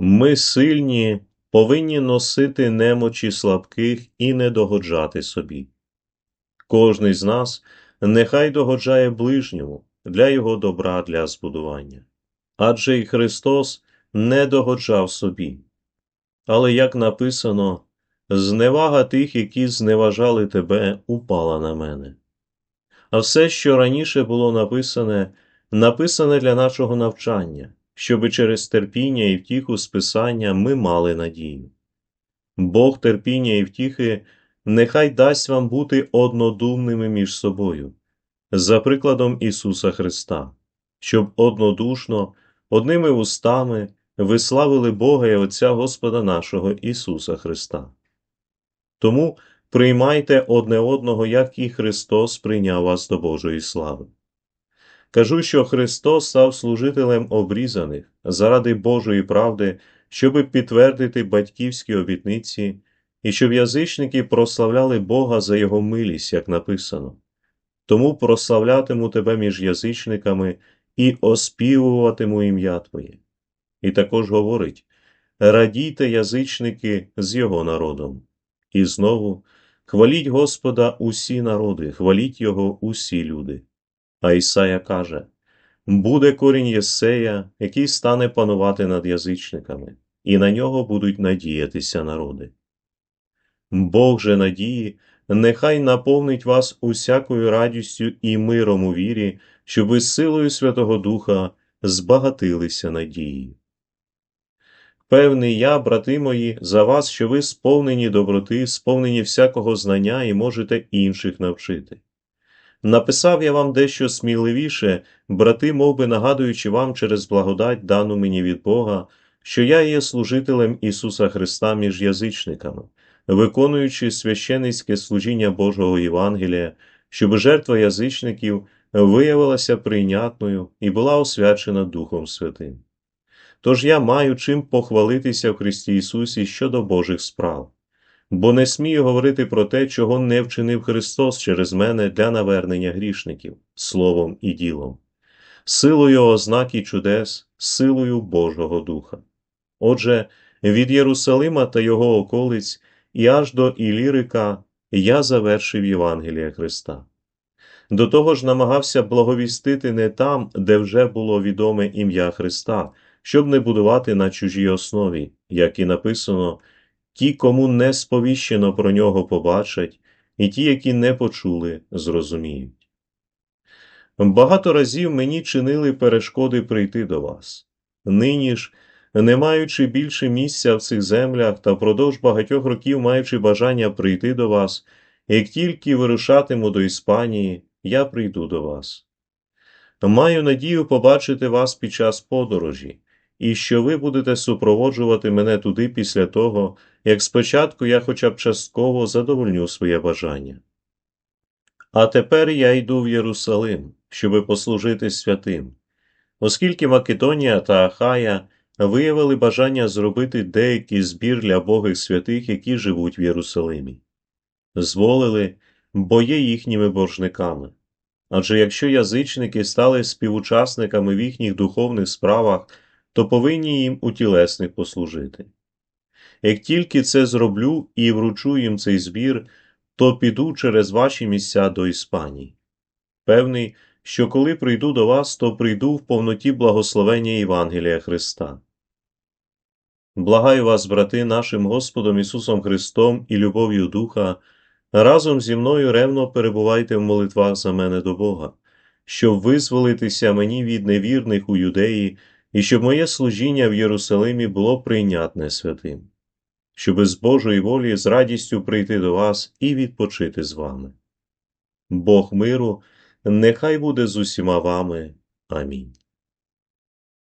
Ми сильні повинні носити немочі слабких і не догоджати собі. Кожний з нас нехай догоджає ближньому для його добра для збудування. Адже і Христос не догоджав собі. Але як написано, зневага тих, які зневажали тебе, упала на мене. А все, що раніше було написане, написане для нашого навчання, щоби через терпіння і втіху списання ми мали надію. Бог терпіння і втіхи нехай дасть вам бути однодумними між собою, за прикладом Ісуса Христа, щоб однодушно, одними устами ви славили Бога і Отця Господа нашого Ісуса Христа. Тому приймайте одне одного, як і Христос прийняв вас до Божої слави. Кажу, що Христос став служителем обрізаних заради Божої правди, щоби підтвердити батьківські обітниці, і щоб язичники прославляли Бога за Його милість, як написано. Тому прославлятиму тебе між язичниками і оспівуватиму ім'я Твоє. І також говорить Радійте, язичники, з Його народом. І знову хваліть Господа усі народи, хваліть Його усі люди. А Ісая каже Буде корінь Єсея, який стане панувати над язичниками, і на нього будуть надіятися народи. Бог же надії, нехай наповнить вас усякою радістю і миром у вірі, щоб ви силою Святого Духа збагатилися надією. Певний я, брати мої, за вас, що ви сповнені доброти, сповнені всякого знання і можете інших навчити. Написав я вам дещо сміливіше, брати, мов би нагадуючи вам через благодать, дану мені від Бога, що я є служителем Ісуса Христа між язичниками, виконуючи священицьке служіння Божого Євангелія, щоб жертва язичників виявилася прийнятною і була освячена Духом Святим. Тож я маю чим похвалитися в Христі Ісусі щодо Божих справ, бо не смію говорити про те, чого не вчинив Христос через мене для навернення грішників, словом і ділом, силою ознак і чудес, силою Божого Духа. Отже, від Єрусалима та його околиць і аж до Ілірика я завершив Євангелія Христа. До того ж намагався благовістити не там, де вже було відоме ім'я Христа, щоб не будувати на чужій основі, як і написано, ті, кому не сповіщено про нього побачать, і ті, які не почули, зрозуміють. Багато разів мені чинили перешкоди прийти до вас. Нині ж, не маючи більше місця в цих землях та впродовж багатьох років маючи бажання прийти до вас, як тільки вирушатиму до Іспанії, я прийду до вас. Маю надію побачити вас під час подорожі, і що ви будете супроводжувати мене туди після того, як спочатку я хоча б частково задовольню своє бажання. А тепер я йду в Єрусалим, щоби послужити святим, оскільки Македонія та Ахая виявили бажання зробити деякий збір для богих святих, які живуть в Єрусалимі. Зволили, бо є їхніми боржниками. Адже якщо язичники стали співучасниками в їхніх духовних справах, то повинні їм у тілесних послужити. Як тільки це зроблю і вручу їм цей збір, то піду через ваші місця до Іспанії. Певний, що коли прийду до вас, то прийду в повноті благословення Євангелія Христа. Благаю вас, брати, нашим Господом Ісусом Христом і любов'ю Духа, разом зі мною ревно перебувайте в молитвах за мене до Бога, щоб визволитися мені від невірних у юдеї і щоб моє служіння в Єрусалимі було прийнятне святим, щоби з Божої волі з радістю прийти до вас і відпочити з вами. Бог миру, нехай буде з усіма вами. Амінь.